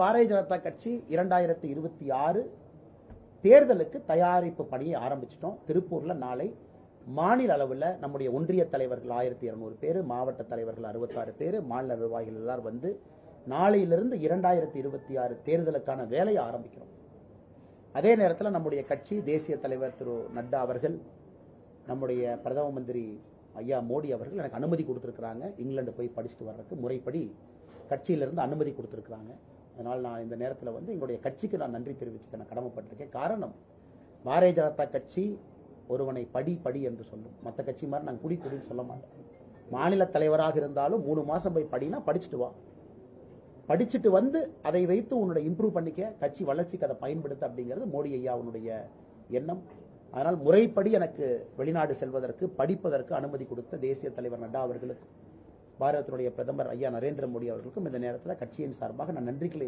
பாரதிய ஜனதா கட்சி இரண்டாயிரத்தி இருபத்தி ஆறு தேர்தலுக்கு தயாரிப்பு பணியை ஆரம்பிச்சிட்டோம். திருப்பூர்ல நாளை மாநில அளவில் நம்முடைய ஒன்றிய தலைவர்கள் ஆயிரத்தி இருநூறு பேர் மாவட்ட தலைவர்கள் அறுபத்தாறு பேர் மாநில நிர்வாகிகள் எல்லாரும் வந்து நாளையிலிருந்து இரண்டாயிரத்தி இருபத்தி ஆறு தேர்தலுக்கான வேலையை ஆரம்பிக்கிறோம். அதே நேரத்தில் நம்முடைய கட்சி தேசிய தலைவர் திரு நட்டா அவர்கள் நம்முடைய பிரதம மந்திரி ஐயா மோடி அவர்கள் எனக்கு அனுமதி கொடுத்துருக்குறாங்க. இங்கிலாந்து போய் படிச்சுட்டு வர்றதுக்கு முறைப்படி கட்சியிலிருந்து அனுமதி கொடுத்துருக்குறாங்க. அதனால் நான் இந்த நேரத்தில் வந்து எங்களுடைய கட்சிக்கு நான் நன்றி தெரிவிச்சுக்க நான் கடமைப்பட்டிருக்கேன். காரணம் பாரதிய ஜனதா கட்சி ஒருவனை படி படி என்று சொல்லும். மற்ற கட்சி மாதிரி நாங்கள் குடி குடின்னு சொல்ல மாட்டோம் மாநில தலைவராக இருந்தாலும் மூணு மாதம் போய் படினா படிச்சுட்டு வா. படிச்சுட்டு வந்து அதை வைத்து உன்னுடைய இம்ப்ரூவ் பண்ணிக்க கட்சி வளர்ச்சிக்கு அதை பயன்படுத்த அப்படிங்கிறது மோடி ஐயா அவனுடைய எண்ணம். அதனால் முறைப்படி எனக்கு வெளிநாடு செல்வதற்கு படிப்பதற்கு அனுமதி கொடுத்த தேசிய தலைவர் நட்டா அவர்களுக்கு. பாரதத்தினுடைய பிரதமர் ஐயா நரேந்திர மோடி அவர்களுக்கும் இந்த நேரத்தில் கட்சியின் சார்பாக நான் நன்றிகளை